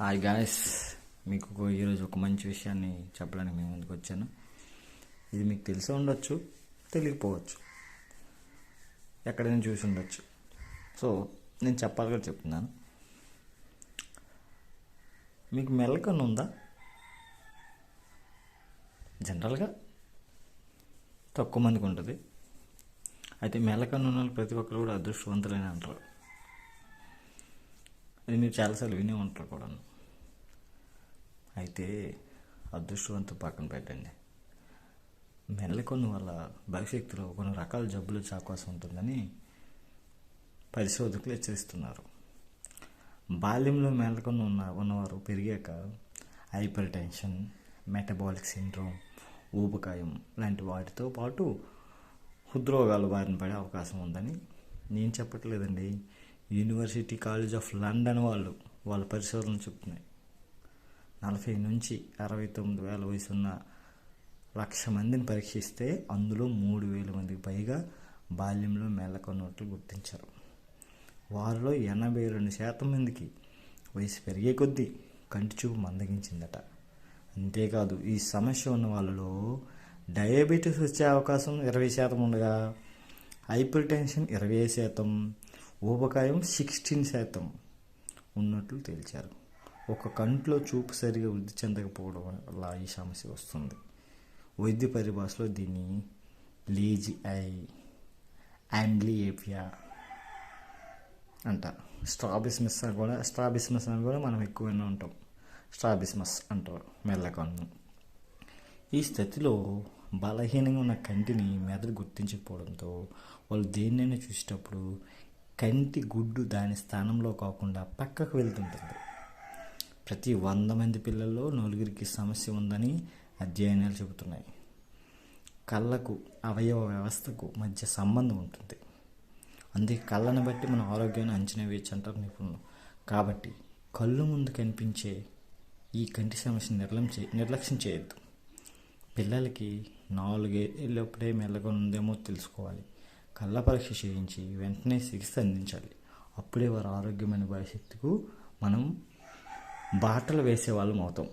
Hi guys మీకు ఈరోజు ఒక మంచి విషయాన్ని చెప్పడానికి మేము ముందుకు వచ్చాను. ఇది మీకు తెలిసే ఉండొచ్చు తెలియకపోవచ్చు. ఎక్కడైనా చూసి ఉండొచ్చు. సో నేను చెప్పాలి కూడా చెప్తున్నాను. మీకు మెల్లకన్ను ఉందా? జనరల్గా తక్కువ మందికి ఉంటుంది. అయితే మెల్లకన్ను ఉన్న వాళ్ళు ప్రతి ఒక్కరు కూడా అదృష్టవంతులని అంటారు. అది మీరు చాలాసార్లు వినే ఉంటారు కూడా అయితే అదృష్టవంతు పక్కన పెట్టండి. మెల్లకొన్న వల్ల భవిష్యత్తులో కొన్ని రకాల జబ్బులు వచ్చే అవకాశం ఉంటుందని పరిశోధకులు హెచ్చరిస్తున్నారు. బాల్యంలో మెల్లకొన్న ఉన్న ఉన్నవారు పెరిగాక హైపర్ టెన్షన్ మెటబాలిక్ సిండ్రోమ్ ఊబకాయం లాంటి వాటితో పాటు హృద్రోగాలు బారిన పడే అవకాశం ఉందని నేను చెప్పట్లేదండి. యూనివర్సిటీ కాలేజ్ ఆఫ్ లండన్ వాళ్ళు వాళ్ళ పరిశోధనలు చెప్తున్నాయి. నలభై నుంచి అరవై తొమ్మిది వేల వయసు ఉన్న లక్ష మందిని పరీక్షిస్తే అందులో మూడు వేల మందికి పైగా బాల్యంలో మేళ్ళకొన్నట్లు గుర్తించారు. వారిలో ఎనభై రెండు శాతం మందికి వయసు పెరిగే కొద్దీ కంటి చూపు మందగించిందట. అంతేకాదు ఈ సమస్య ఉన్న వాళ్ళలో డయాబెటీస్ వచ్చే అవకాశం ఇరవై శాతం ఉండగా హైపర్ టెన్షన్ ఇరవై శాతం ఊబకాయం సిక్స్టీన్ శాతం ఉన్నట్లు తేల్చారు. ఒక కంట్లో చూపు సరిగా వృద్ధి చెందకపోవడం వల్ల ఈ సమస్య వస్తుంది. వైద్య పరిభాషలో దీన్ని లేజీ ఐ యాంగ్లియేపియా అంట స్ట్రాబిస్మస్ అని కూడా స్ట్రాబిస్మస్ అని కూడా మనం ఎక్కువైనా ఉంటాం. స్ట్రాబిస్మస్ అంటారు మెల్లకన్ను ఈ స్థితిలో బలహీనంగా ఉన్న కంటిని మెదడు గుర్తించకపోవడంతో వాళ్ళు దేన్నైనా చూసేటప్పుడు కంటి గుడ్డు దాని స్థానంలో కాకుండా పక్కకు వెళ్తుంటుంది. ప్రతి వంద మంది పిల్లల్లో నలుగురికి సమస్య ఉందని అధ్యయనాలు చెబుతున్నాయి. కళ్ళకు అవయవ వ్యవస్థకు మధ్య సంబంధం ఉంటుంది. అందుకే కళ్ళను బట్టి మన ఆరోగ్యాన్ని అంచనా వేయచ్చు అంటారు నిపుణులు. కాబట్టి కళ్ళు ముందు కనిపించే ఈ కంటి సమస్యను నిర్లం చే నిర్లక్ష్యం చేయొద్దు. పిల్లలకి నాలుగేళ్ళప్పుడే మెల్లగా ఉందేమో తెలుసుకోవాలి. కళ్ళ పరీక్ష చేయించి వెంటనే చికిత్స అందించాలి. అప్పుడే వారి ఆరోగ్యమైన భవిష్యత్తుకు మనం బాటలు వేసే వాళ్ళం అవుతాం.